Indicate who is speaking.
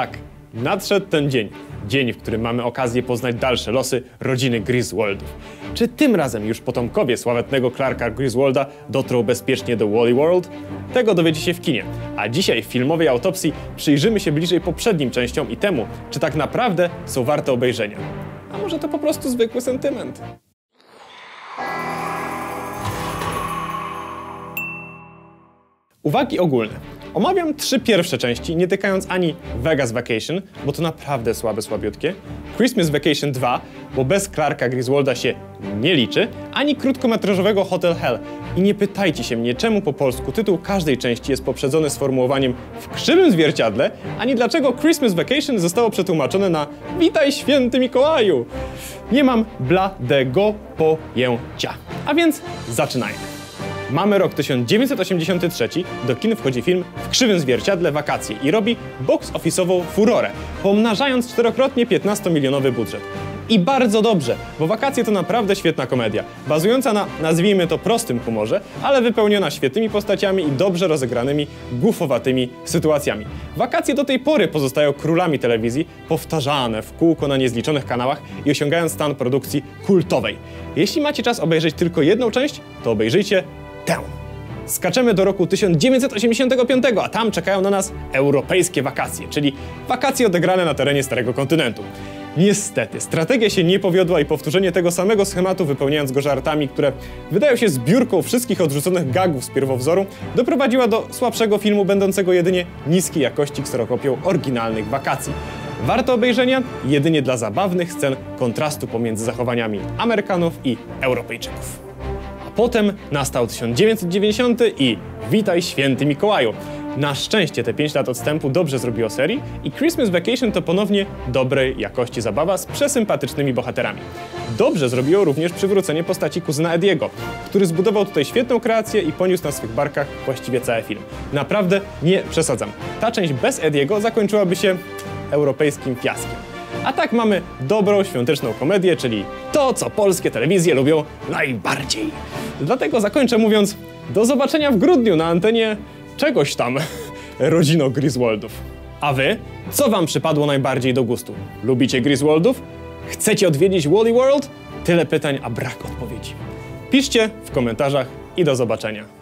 Speaker 1: Tak, nadszedł ten dzień. Dzień, w którym mamy okazję poznać dalsze losy rodziny Griswoldów. Czy tym razem już potomkowie sławetnego Clarka Griswolda dotrą bezpiecznie do Wally World? Tego dowiecie się w kinie. A dzisiaj w filmowej autopsji przyjrzymy się bliżej poprzednim częściom i temu, czy tak naprawdę są warte obejrzenia. A może to po prostu zwykły sentyment? Uwagi ogólne. Omawiam trzy pierwsze części, nie tykając ani Vegas Vacation, bo to naprawdę słabe, słabiutkie, Christmas Vacation 2, bo bez Clarka Griswolda się nie liczy, ani krótkometrażowego Hotel Hell. I nie pytajcie się mnie, czemu po polsku tytuł każdej części jest poprzedzony sformułowaniem w krzywym zwierciadle, ani dlaczego Christmas Vacation zostało przetłumaczone na Witaj święty Mikołaju. Nie mam bladego pojęcia. A więc zaczynajmy. Mamy rok 1983, do kin wchodzi film w krzywym zwierciadle Wakacje i robi box office'ową furorę, pomnażając czterokrotnie 15-milionowy budżet. I bardzo dobrze, bo Wakacje to naprawdę świetna komedia, bazująca na, nazwijmy to, prostym humorze, ale wypełniona świetnymi postaciami i dobrze rozegranymi, gufowatymi sytuacjami. Wakacje do tej pory pozostają królami telewizji, powtarzane w kółko na niezliczonych kanałach i osiągają stan produkcji kultowej. Jeśli macie czas obejrzeć tylko jedną część, to obejrzyjcie tę. Skaczemy do roku 1985, a tam czekają na nas europejskie wakacje, czyli wakacje odegrane na terenie Starego Kontynentu. Niestety, strategia się nie powiodła i powtórzenie tego samego schematu, wypełniając go żartami, które wydają się zbiórką wszystkich odrzuconych gagów z pierwowzoru, doprowadziła do słabszego filmu będącego jedynie niskiej jakości kserokopią oryginalnych wakacji. Warto obejrzenia jedynie dla zabawnych scen kontrastu pomiędzy zachowaniami Amerykanów i Europejczyków. Potem nastał 1990 i witaj święty Mikołaju. Na szczęście te 5 lat odstępu dobrze zrobiło serii i Christmas Vacation to ponownie dobrej jakości zabawa z przesympatycznymi bohaterami. Dobrze zrobiło również przywrócenie postaci kuzyna Ediego, który zbudował tutaj świetną kreację i poniósł na swych barkach właściwie cały film. Naprawdę nie przesadzam. Ta część bez Ediego zakończyłaby się europejskim fiaskiem. A tak mamy dobrą świąteczną komedię, czyli to, co polskie telewizje lubią najbardziej. Dlatego zakończę mówiąc do zobaczenia w grudniu na antenie czegoś tam, rodzino Griswoldów. A wy? Co wam przypadło najbardziej do gustu? Lubicie Griswoldów? Chcecie odwiedzić Wally World? Tyle pytań, a brak odpowiedzi. Piszcie w komentarzach i do zobaczenia.